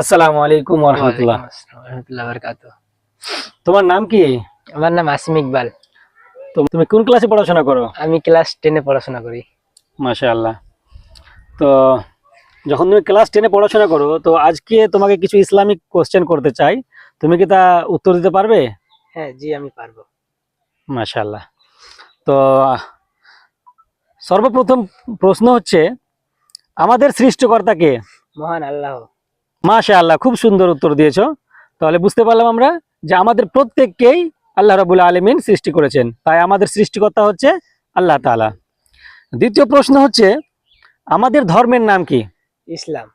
আসসালামু আলাইকুম রহমতুল্লাহ তোমার নাম কি? আমার নাম আসিম ইকবাল। তুমি কোন ক্লাসে পড়াশোনা করো? আমি ক্লাস টেনে পড়াশোনা করি। মাশাআল্লাহ। তো যখন তুমি ক্লাস টেনে পড়াশোনা করো তো আজকে তোমাকে কিছু ইসলামিক কোশ্চেন করতে চাই। তুমি কি তা উত্তর দিতে পারবে? হ্যাঁ জি আমি পারব। মাশাআল্লাহ। তো সর্বপ্রথম প্রশ্ন হচ্ছে আমাদের সৃষ্টিকর্তাকে মহান আল্লাহ। মাশাআল্লাহ খুব সুন্দর উত্তর দিয়েছ। তাহলে বুঝতে পারলাম আমরা যে আমাদের প্রত্যেককেই আল্লাহ রাবুল আলমিন সৃষ্টি করেছেন। তাই আমাদের সৃষ্টিকর্তা হচ্ছে আল্লাহ তাআলা। দ্বিতীয় প্রশ্ন হচ্ছে আমাদের ধর্মের নাম কি? ইসলাম।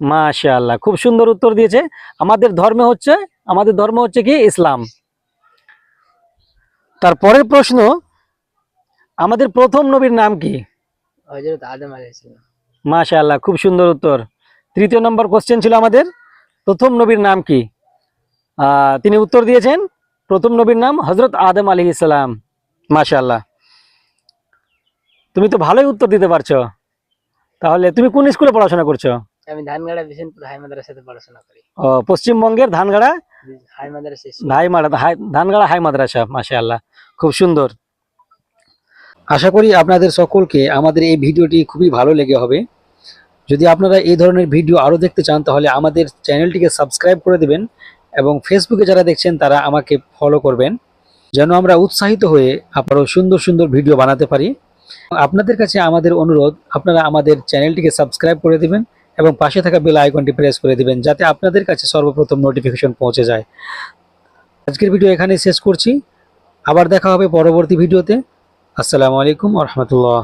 মাশাআল্লাহ খুব সুন্দর উত্তর দিয়েছে। আমাদের ধর্ম হচ্ছে আমাদের ধর্ম হচ্ছে কি? ইসলাম। তারপরের প্রশ্ন আমাদের প্রথম নবীর নাম কি? হজরত আদম আলাইহিসসালাম মাশাআল্লাহ খুব সুন্দর উত্তর। তৃতীয় নম্বর কোশ্চেন ছিল আমাদের প্রথম নবীর নাম কি? তিনি উত্তর দিয়েছেন প্রথম নবীর নাম হজরত আদম আলী ইসলাম মাশাআল্লাহ। তুমি তো ভালোই উত্তর দিতে পারছ। তাহলে তুমি কোন স্কুলে পড়াশোনা করছ? আমি ধানগাড়া বিশনপুর হাই মাদ্রাসাতে পড়াশোনা করি। ও, পশ্চিমবঙ্গের Dhangara? High Madrasa high high- Dhangara high Madrasa মাশাআল্লাহ। খুব সুন্দর। আশা করি আপনাদের সকলকে আমাদের এই ভিডিওটি খুবই ভালো লেগে হবে। যদি আপনারা এই ধরনের ভিডিও আরও দেখতে চান, তাহলে আমাদের চ্যানেলটিকে সাবস্ক্রাইব করে দেবেন এবং ফেসবুকে যারা দেখছেন, তারা আমাকে ফলো করবেন, যেন আমরা উৎসাহিত হয়ে আবারও সুন্দর সুন্দর ভিডিও বানাতে পারি। আপনাদের কাছে আমাদের অনুরোধ, আপনারা আমাদের চ্যানেলটিকে সাবস্ক্রাইব করে দেবেন এবং পাশে থাকা বেল আইকনটি প্রেস করে দেবেন, যাতে আপনাদের কাছে সর্বপ্রথম নোটিফিকেশন পৌঁছে যায়। আজকের ভিডিও এখানেই শেষ করছি। আবার দেখা হবে পরবর্তী ভিডিওতে। আসসালামু আলাইকুম রহমতুল্লাহ।